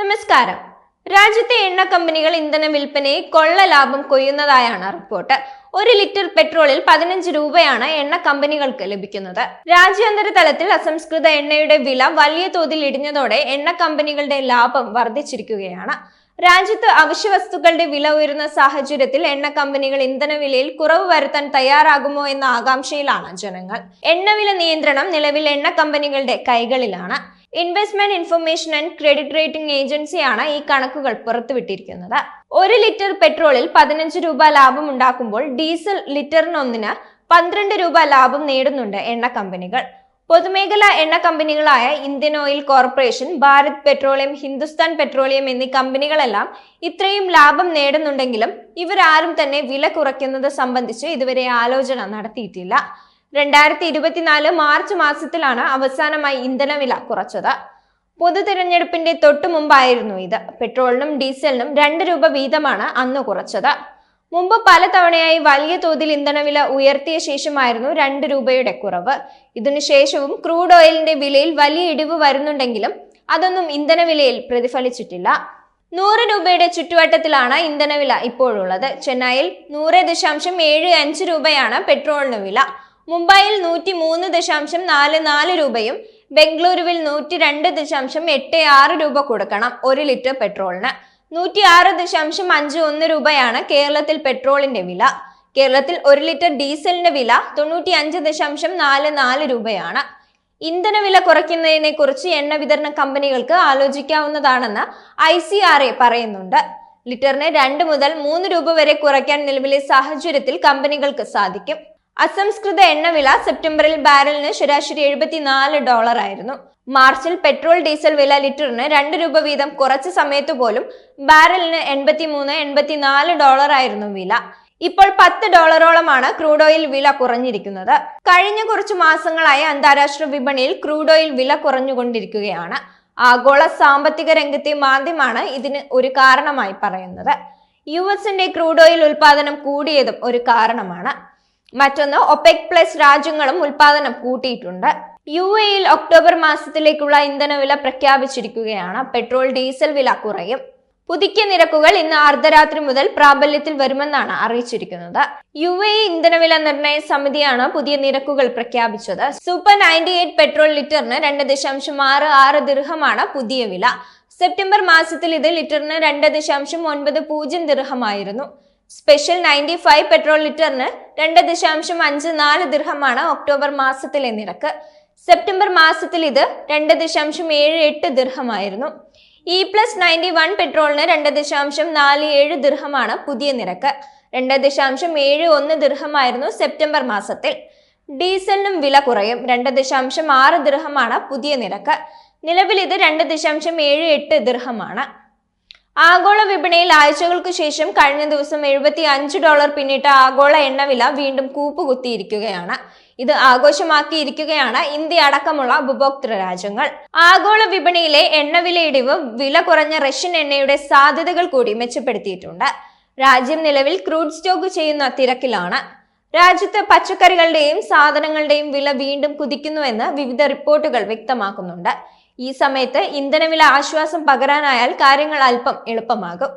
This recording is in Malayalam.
നമസ്കാരം. രാജ്യത്തെ എണ്ണ കമ്പനികൾ ഇന്ധന വിൽപ്പനയെ കൊള്ള ലാഭം കൊയ്യുന്നതായാണ് റിപ്പോർട്ട്. ഒരു ലിറ്റർ പെട്രോളിൽ പതിനഞ്ച് രൂപയാണ് എണ്ണ കമ്പനികൾക്ക് ലഭിക്കുന്നത്. രാജ്യാന്തര തലത്തിൽ അസംസ്കൃത എണ്ണയുടെ വില വലിയ തോതിൽ ഇടിഞ്ഞതോടെ എണ്ണ കമ്പനികളുടെ ലാഭം വർദ്ധിച്ചിരിക്കുകയാണ്. രാജ്യത്ത് അവശ്യ വസ്തുക്കളുടെ വില ഉയരുന്ന സാഹചര്യത്തിൽ എണ്ണ കമ്പനികൾ ഇന്ധന വിലയിൽ കുറവ് വരുത്താൻ തയ്യാറാകുമോ എന്ന ആകാംക്ഷയിലാണ് ജനങ്ങൾ. എണ്ണവില നിയന്ത്രണം നിലവിൽ എണ്ണ കമ്പനികളുടെ കൈകളിലാണ്. Investment information and credit rating ഏജൻസിയാണ് ഈ കണക്കുകൾ പുറത്തുവിട്ടിരിക്കുന്നത്. ഒരു ലിറ്റർ പെട്രോളിൽ പതിനഞ്ച് രൂപ ലാഭം ഉണ്ടാക്കുമ്പോൾ ഡീസൽ ലിറ്ററിനൊന്നിന് പന്ത്രണ്ട് രൂപ ലാഭം നേടുന്നുണ്ട് എണ്ണ കമ്പനികൾ. പൊതുമേഖലാ എണ്ണ കമ്പനികളായ Indian oil corporation Bharat petroleum Hindustan petroleum എന്നീ കമ്പനികളെല്ലാം ഇത്രയും ലാഭം നേടുന്നുണ്ടെങ്കിലും ഇവരാരും തന്നെ വില കുറയ്ക്കുന്നത് സംബന്ധിച്ച് ഇതുവരെ ആലോചന നടത്തിയിട്ടില്ല. രണ്ടായിരത്തി ഇരുപത്തിനാല് മാർച്ച് മാസത്തിലാണ് അവസാനമായി ഇന്ധനവില കുറച്ചത്. പൊതു തിരഞ്ഞെടുപ്പിന്റെ തൊട്ടു മുമ്പായിരുന്നു ഇത്. പെട്രോളിനും ഡീസലിനും രണ്ട് രൂപ വീതമാണ് അന്ന് കുറച്ചത്. മുമ്പ് പലതവണയായി വലിയ തോതിൽ ഇന്ധനവില ഉയർത്തിയ ശേഷമായിരുന്നു രണ്ട് രൂപയുടെ കുറവ്. ഇതിനുശേഷവും ക്രൂഡ് ഓയിലിന്റെ വിലയിൽ വലിയ ഇടിവ് വരുന്നുണ്ടെങ്കിലും അതൊന്നും ഇന്ധനവിലയിൽ പ്രതിഫലിച്ചിട്ടില്ല. നൂറ് രൂപയുടെ ചുറ്റുവട്ടത്തിലാണ് ഇന്ധനവില ഇപ്പോഴുള്ളത്. ചെന്നൈയിൽ നൂറ് ദശാംശം ഏഴ് അഞ്ച് രൂപയാണ് പെട്രോളിന് വില. മുംബൈയിൽ നൂറ്റി മൂന്ന് ദശാംശം നാല് നാല് രൂപയും ബംഗളൂരുവിൽ നൂറ്റി രണ്ട് ദശാംശം എട്ട് ആറ് രൂപ കൊടുക്കണം ഒരു ലിറ്റർ പെട്രോളിന്. നൂറ്റി ആറ് ദശാംശം അഞ്ച് ഒന്ന് രൂപയാണ് കേരളത്തിൽ പെട്രോളിന്റെ വില. കേരളത്തിൽ ഒരു ലിറ്റർ ഡീസലിന്റെ വില തൊണ്ണൂറ്റി അഞ്ച് ദശാംശം നാല് നാല് രൂപയാണ്. ഇന്ധനവില കുറയ്ക്കുന്നതിനെ കുറിച്ച് എണ്ണ വിതരണ കമ്പനികൾക്ക് ആലോചിക്കാവുന്നതാണെന്ന് ഐ സി ആർ എ പറയുന്നുണ്ട്. ലിറ്ററിന് രണ്ട് മുതൽ മൂന്ന് രൂപ വരെ കുറയ്ക്കാൻ നിലവിലെ സാഹചര്യത്തിൽ കമ്പനികൾക്ക് സാധിക്കും. അസംസ്കൃത എണ്ണവില സെപ്റ്റംബറിൽ ബാരലിന് ശരാശരി എഴുപത്തിനാല് ഡോളർ ആയിരുന്നു. മാർച്ചിൽ പെട്രോൾ ഡീസൽ വില ലിറ്ററിന് രണ്ട് രൂപ വീതം കുറച്ച സമയത്ത് പോലും ബാരലിന് എൺപത്തി മൂന്ന് എൺപത്തിനാല് ഡോളർ ആയിരുന്നു വില. ഇപ്പോൾ പത്ത് ഡോളറോളമാണ് ക്രൂഡ് ഓയിൽ വില കുറഞ്ഞിരിക്കുന്നത്. കഴിഞ്ഞ കുറച്ചു മാസങ്ങളായി അന്താരാഷ്ട്ര വിപണിയിൽ ക്രൂഡ് ഓയിൽ വില കുറഞ്ഞുകൊണ്ടിരിക്കുകയാണ്. ആഗോള സാമ്പത്തിക രംഗത്തെ മാന്ദ്യമാണ് ഇതിന് ഒരു കാരണമായി പറയുന്നത്. യു എസിന്റെ ക്രൂഡ് ഓയിൽ ഉൽപാദനം കൂടിയതും ഒരു കാരണമാണ്. മറ്റൊന്ന് ഒപെക് പ്ലസ് രാജ്യങ്ങളും ഉൽപാദനം കൂട്ടിയിട്ടുണ്ട്. യു എയിൽ ഒക്ടോബർ മാസത്തിലേക്കുള്ള ഇന്ധനവില പ്രഖ്യാപിച്ചിരിക്കുകയാണ്. പെട്രോൾ ഡീസൽ വില കുറയും. പുതുക്കിയ നിരക്കുകൾ ഇന്ന് അർദ്ധരാത്രി മുതൽ പ്രാബല്യത്തിൽ വരുമെന്നാണ് അറിയിച്ചിരിക്കുന്നത്. യു എ ഇന്ധനവില നിർണയ സമിതിയാണ് പുതിയ നിരക്കുകൾ പ്രഖ്യാപിച്ചത്. സൂപ്പർ നയന്റി എയ്റ്റ് പെട്രോൾ ലിറ്ററിന് രണ്ട് ദശാംശം ആറ് ആറ് ദീർഘമാണ് പുതിയ വില. സെപ്റ്റംബർ മാസത്തിൽ ഇത് ലിറ്ററിന് രണ്ട് ദശാംശം ഒൻപത് പൂജ്യം ദിർഹമായിരുന്നു സ്പെഷ്യൽ നയന്റി ഫൈവ് പെട്രോൾ ലിറ്ററിന് രണ്ട് ദശാംശം അഞ്ച് നാല് ദിർഹമാണ് ഒക്ടോബർ മാസത്തിലെ നിരക്ക്. സെപ്റ്റംബർ മാസത്തിൽ ഇത് രണ്ട് ദശാംശം ഏഴ് എട്ട് ദിർഹമായിരുന്നു. ഇ പ്ലസ് നയന്റി വൺ പെട്രോളിന് രണ്ട് ദശാംശം നാല് ഏഴ് ദിർഹമാണ് പുതിയ നിരക്ക്. രണ്ട് ദശാംശം ഏഴ് ഒന്ന് ദിർഹമായിരുന്നു സെപ്റ്റംബർ മാസത്തിൽ. ഡീസലിനും വില കുറയും. രണ്ട് ദശാംശം ആറ് ദിർഹമാണ് പുതിയ നിരക്ക്. നിലവിൽ ഇത് രണ്ട് ദശാംശം ഏഴ് എട്ട് ദിർഹമാണ്. ആഗോള വിപണിയിൽ ആഴ്ചകൾക്ക് ശേഷം കഴിഞ്ഞ ദിവസം എഴുപത്തി അഞ്ച് ഡോളർ പിന്നിട്ട ആഗോള എണ്ണവില വീണ്ടും കൂപ്പുകുത്തിയിരിക്കുകയാണ്. ഇത് ആഘോഷമാക്കിയിരിക്കുകയാണ് ഇന്ത്യ അടക്കമുള്ള ഉപഭോക്തൃ രാജ്യങ്ങൾ. ആഗോള വിപണിയിലെ എണ്ണവില ഇടിവ് വില കുറഞ്ഞ റഷ്യൻ എണ്ണയുടെ സാധ്യതകൾ കൂടി മെച്ചപ്പെടുത്തിയിട്ടുണ്ട്. രാജ്യം നിലവിൽ ക്രൂഡ് സ്റ്റോക്ക് ചെയ്യുന്ന തിരക്കിലാണ്. രാജ്യത്ത് പച്ചക്കറികളുടെയും സാധനങ്ങളുടെയും വില വീണ്ടും കുതിക്കുന്നുവെന്ന് വിവിധ റിപ്പോർട്ടുകൾ വ്യക്തമാക്കുന്നുണ്ട്. ഈ സമയത്ത് ഇന്ധനവില ആശ്വാസം പകരാനായാൽ കാര്യങ്ങൾ അല്പം എളുപ്പമാകും